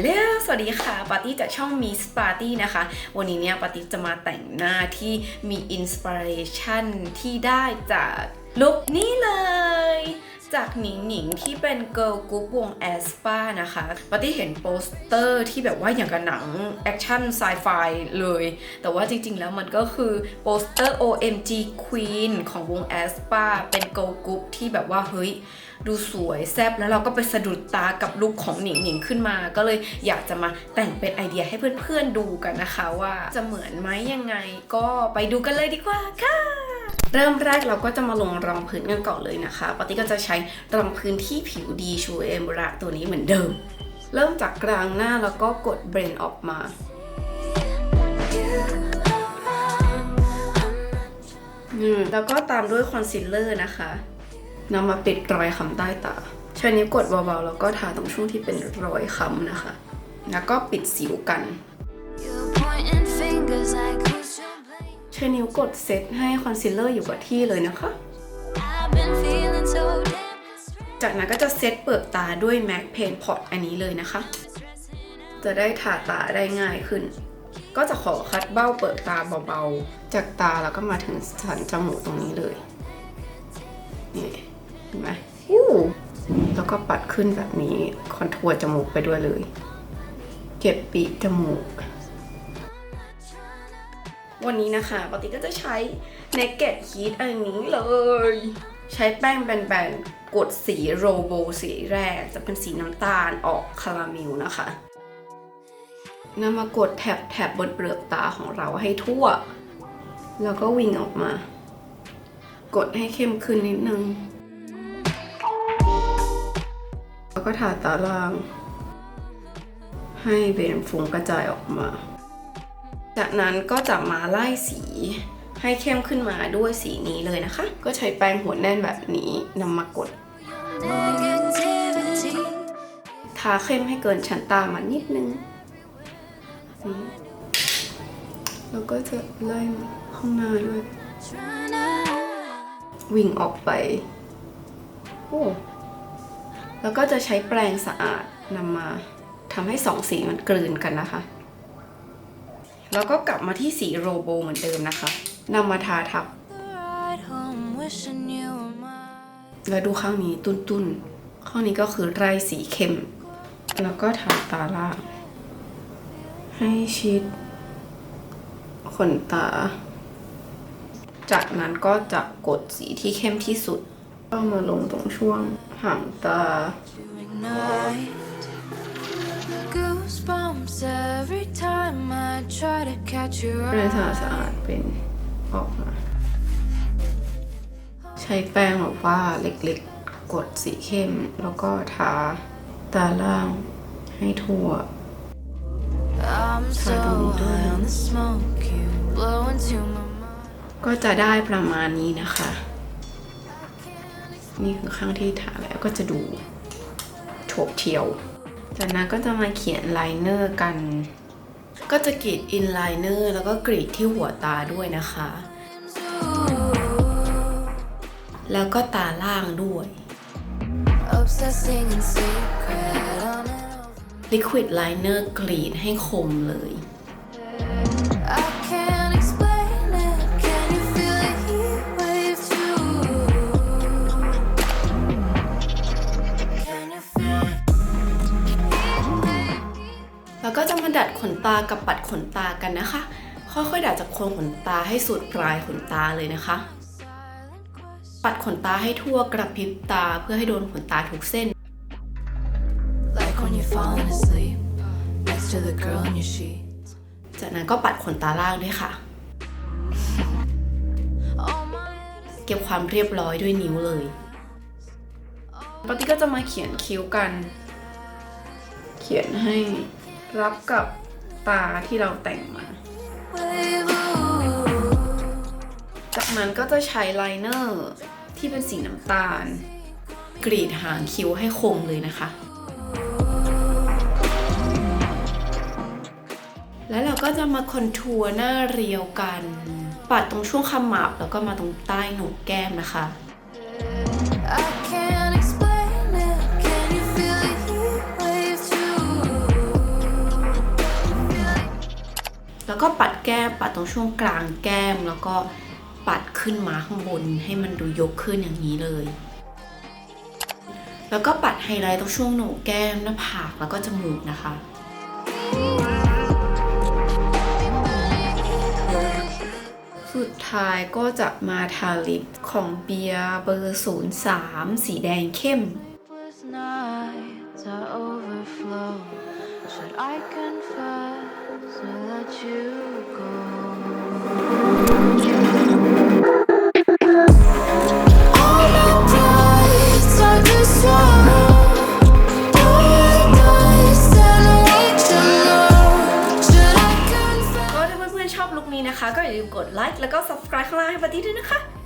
ลโหลสวัสดีค่ะปาร์ตี้จากช่องมีสปาร์ตี้นะคะ วันนี้เนี่ยปาร์ตี้จะมาแต่งหน้าที่มีอินสปิเรชันที่ได้จากลุคนี้เลย จากหนิงหนิงที่เป็นเกิร์ลกรุ๊ปวงแอสปานะคะปาร์ตี้เห็นโปสเตอร์ที่แบบว่าอย่างกับหนังแอคชั่นไซไฟเลย แต่ว่าจริงๆ แล้วมันก็คือโปสเตอร์ OMG Queen ของวงแอสปาเป็นเกิร์ลกรุ๊ปที่แบบว่าเฮ้ยดูสวยแซ่บแล้วเราก็ไปสะดุดตากับลุคของหนิงหนิงขึ้นมา ก็เลยอยากจะมาแต่งเป็นไอเดียให้เพื่อนๆดูกันนะคะว่าจะเหมือนไหมยังไงก็ไปดูกันเลยดีกว่าค่ะ เริ่มแรกเราก็จะมาลงรองพื้นกันก่อนเลยนะคะปาติก็จะใช้รองพื้นที่ผิวดีชูเอมบระตัวนี้เหมือนเดิม เริ่มจากกลางหน้าแล้วก็กดเบรนออกมาอืมแล้วก็ตามด้วยคอนซีลเลอร์นะคะนำมาปิดรอยคำใต้ตา ใช้นิ้วกดเบาๆ แล้วก็ทาตรงช่วงที่เป็นรอยคำนะคะ แล้วก็ปิดสิวกัน ช้นิ้วกดเซตให้คอนซีลเลอร์อยู่กับที่เลยนะคะ I've been feeling so damn distressed. จากนั้นก็จะเซตเปลือกตาด้วย MAC Paint Pot อันนี้เลยนะคะ จะได้ทาตาได้ง่ายขึ้น ก็จะขอคัดเบ้าเปลือกตาเบาๆ จากตาแล้วก็มาถึงสันจมูกตรงนี้เลย นี่เห็นไหมอู้แล้วก็ปัดขึ้นแบบนี้คอนทัวร์จมูกไปด้วยเลย เก็บปีกจมูก วันนี้นะคะปกติก็จะใช้ Naked Heat อันนี้เลย ใช้แป้งแบนๆ กดสีโรโบสีแรก จะเป็นสีน้ำตาลออกคาราเมลนะคะนำมากดแถบแถบบนเปลือกตาของเราให้ทั่ว แล้วก็วิ่งออกมา กดให้เข้มขึ้นนิดนึง แล้วก็ทาตาล่าง ให้เบนฟงกระจายออกมา จากนั้นก็จะมาไล่สีให้เข้มขึ้นมาด้วยสีนี้เลยนะคะ ก็ใช้แป้งหัวแน่นแบบนี้นำมากด ทาเข้มให้เกินชั้นตามานิดนึง แล้วก็จะไล่ข้างหน้าด้วย วิ่งออกไปโอ้แล้วก็จะใช้แปรงสะอาดนำมาทำให้สองสีมันกลืนกันนะคะ แล้วก็กลับมาที่สีโรโบเหมือนเดิมนะคะนำมาทาทับ แล้วดูข้างนี้ตุ้นๆ ข้างนี้ก็คือไร่สีเข้ม แล้วก็ทาตาล่าง ให้ชิด ขนตา จากนั้นก็จะกดสีที่เข้มที่สุดก็มาลงตรงช่วงห่างตา every time I try to catch your เรื่องสะอาด eye. สะอาดเป็นออกมา ใช้แป้งแบบว่าเล็กๆ กดสีเข้ม แล้วก็ทาตาล่างให้ทั่ว I'm so high on the smoke you blow into my mind. ก็จะได้ประมาณนี้นะคะ นี่คือข้างที่ทาแล้วก็จะดูโฉบเฉียว จากนั้นก็จะมาเขียนไลเนอร์กัน ก็จะกรีดอินไลเนอร์แล้วก็กรีดที่หัวตาด้วยนะคะ แล้วก็ตาล่างด้วย Obsessing in secret on and off. Liquid Liner กรีดให้คมเลย I ขนตากับปัดขนตากันนะคะ ค่อยๆดัดจากโคนขนตาให้สุดปลายขนตาเลยนะคะ ปัดขนตาให้ทั่วกระพริบตาเพื่อให้โดนขนตาทุกเส้น Like when you're falling asleep next to the girl in your sheets. จากนั้นก็ปัดขนตาล่างด้วยค่ะ Oh my. เก็บความเรียบร้อยด้วยนิ้วเลยปกติก็จะมาเขียนคิ้วกัน เขียนให้รับกับ ตาที่เราแต่งมา จากนั้นก็จะใช้ไลเนอร์ที่เป็นสีน้ำตาล กรีดหางคิ้วให้คมเลยนะคะ แล้วเราก็จะมาคอนทัวร์หน้าเรียวกัน ปัดตรงช่วงขมับแล้วก็มาตรงใต้โหนกแก้มนะคะ I can't แล้วก็ปัดแก้มปัดตรงช่วงกลางแก้ม แล้วก็ปัดขึ้นมาข้างบนให้มันดูยกขึ้นอย่างนี้เลย แล้วก็ปัดไฮไลท์ตรงช่วงโหนกแก้มหน้าผากแล้วก็จมูกนะคะสุดท้ายก็จะมาทาลิปของเบียร์เบอร์ 03 สีแดงเข้ม Should I confess or let you go? All my pride start to swallow. All nights and what you know. Should I confess? ก็ถ้าเพื่อนๆชอบลุคนี้นะคะ ก็อย่าลืมกดไลค์แล้วก็ subscribe ข้างล่างให้ปาร์ตี้ด้วยนะคะบ๊ายบาย